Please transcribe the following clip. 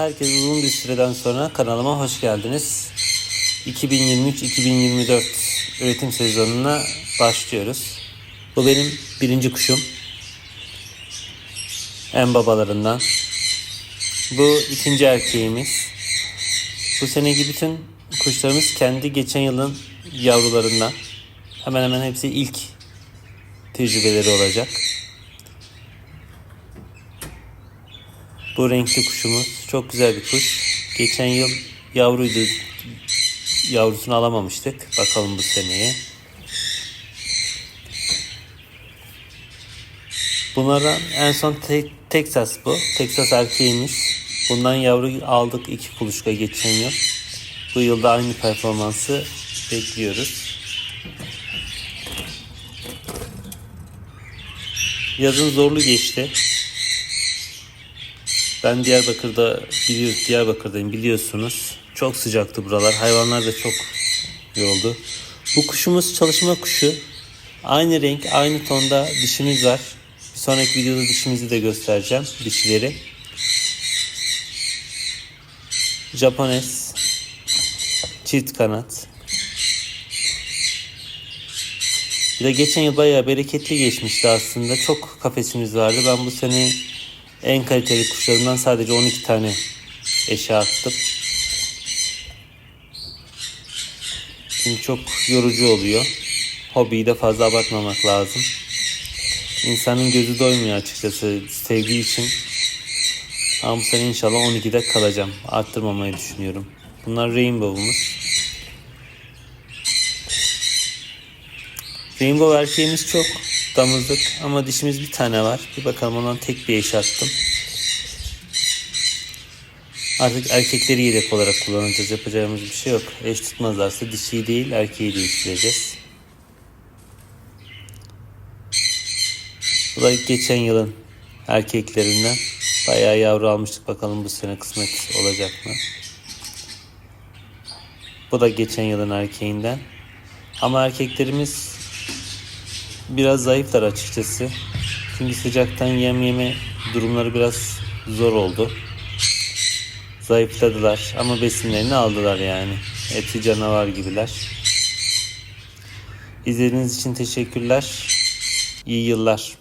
Herkese uzun bir süreden sonra kanalıma hoş geldiniz. 2023-2024 üretim sezonuna başlıyoruz. Bu benim birinci kuşum. En babalarından. Bu ikinci erkeğimiz. Bu seneki bütün kuşlarımız kendi geçen yılın yavrularından. Hemen hemen hepsi ilk tecrübeleri olacak. Bu renkli kuşumuz çok güzel bir kuş. Geçen yıl yavruydu. Yavrusunu alamamıştık. Bakalım bu seneye. Bunlardan en son te- Texas bu. Texas erkeğimiz. Bundan yavru aldık iki kuluçka geçen yıl. Bu yılda aynı performansı bekliyoruz. Yazın zorlu geçti. Ben Diyarbakır'da biliyor, Diyarbakır'dayım biliyorsunuz. Çok sıcaktı buralar. Hayvanlar da çok yoruldu. Bu kuşumuz çalışma kuşu. Aynı renk, aynı tonda dişimiz var. Bir sonraki videoda dişimizi de göstereceğim. Dişileri. Japones. Çift kanat. Bir de geçen yıl bayağı bereketli geçmişti aslında. Çok kafesimiz vardı. Ben bu sene en kaliteli kuşlarımdan sadece 12 tane eşe attım. Çünkü çok yorucu oluyor. Hobiyi de fazla abartmamak lazım. İnsanın gözü doymuyor açıkçası sevdiği için. Ama bu sene inşallah 12'de kalacağım. Arttırmamayı düşünüyorum. Bunlar Rainbow'umuz. Rainbow erkeğimiz çok damızlık ama dişimiz bir tane var. Bir bakalım ondan tek bir eş attım. Artık erkekleri yedek olarak kullanacağız. Yapacağımız bir şey yok. Eş tutmazlarsa dişiyi değil erkeği değiştireceğiz. Bu da geçen yılın erkeklerinden. Bayağı yavru almıştık. Bakalım bu sene kısmet olacak mı? Bu da geçen yılın erkeğinden. Ama erkeklerimiz biraz zayıflar açıkçası. Çünkü sıcaktan yem yeme durumları biraz zor oldu. Zayıfladılar ama besinlerini aldılar yani. Hepsi canavar gibiler. İzlediğiniz için teşekkürler. İyi yıllar.